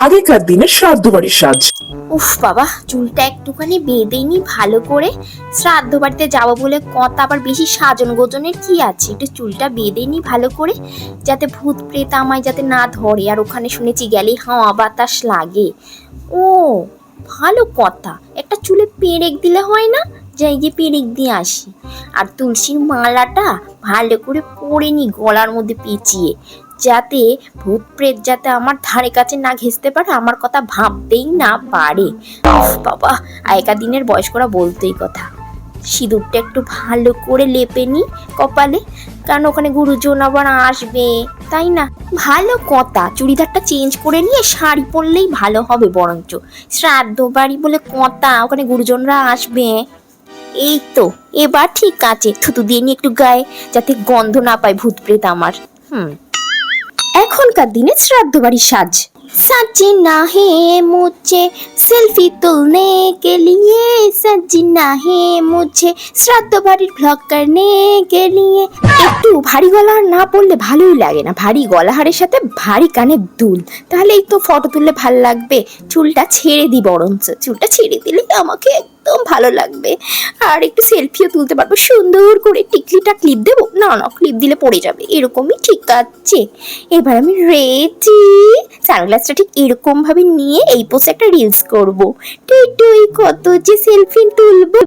আগেকার দিনের শ্রাদ্ধ বাড়ির সাজ। উফ বাবা, চুলটা একটুখানি বেঁধে নি ভালো করে। শ্রাদ্ধ বাড়িতে যাব বলে কথা আবার বেশি সাজন গোজনের কি আছে? একটু চুলটা বেঁধে নি ভালো করে, যাতে ভূত প্রেত আমায় যাতে না ধরে। আর ওখানে শুনেছি গেলেই হাওয়া বাতাস লাগে। ও, ভালো কথা। একটা চুলে পেরেক দিলে হয় না? যাই গিয়ে পেরেক দিয়ে আসি। আর তুলসীর মালাটা ভালো করে পরে নি গলার মধ্যে পেঁচিয়ে। যাতে ভূত প্রেত যাতে আমার ধারে কাছে না ঘেসতে পারে, আমার কথা ভাবতেই না পারে। বাবা, আগেকার দিনের বয়স্করা বলতোই কথা। সিঁদুরটা একটু ভালো করে লেপে নি কপালে, কারণ ওখানে গুরুজন আবার আসবে, তাই না? ভালো কথা, চুড়িদারটা চেঞ্জ করে নিয়ে শাড়ি পরলেই ভালো হবে বরঞ্চ। শ্রাদ্ধ বাড়ি বলে কথা, ওখানে গুরুজনরা আসবে। এই তো, এবার ঠিক আছে, থুতু দিয়ে নিয়ে একটু গায়ে, যাতে গন্ধ না পায় ভূত প্রেত আমার। হুম। এখনকার দিনে শ্রাদ্ধ বাড়ির সাজ सजना है मुझे সেলফি তুলনে के लिए सजना है मुझे শ্রাদ্ধ বাড়ির ব্লগ করনে के लिए একটু ভারী গলা আর না পড়লে ভালোই লাগে না। ভারী গলাহারের সাথে ভারী কানের দুল। তাহলেই তো ফটো তুললে ভালো লাগবে। চুলটা ছেড়ে দিই বরঞ্চ। চুলটা ছেড়ে দিলে আমাকে একদম ভালো লাগবে। আর একটু সেলফিও তুলতে পারব। সুন্দর করে টিকলিটা ক্লিপ দেবো? না না ক্লিপ দিলে পড়ে যাবে। এরকমই ঠিক আছে। এবার আমি রেডি। সানগ্লাসটা ঠিক এরকমভাবে নিয়ে এই পোসে একটা রিলস করব। টুই কত যে সেলফি তুলবো।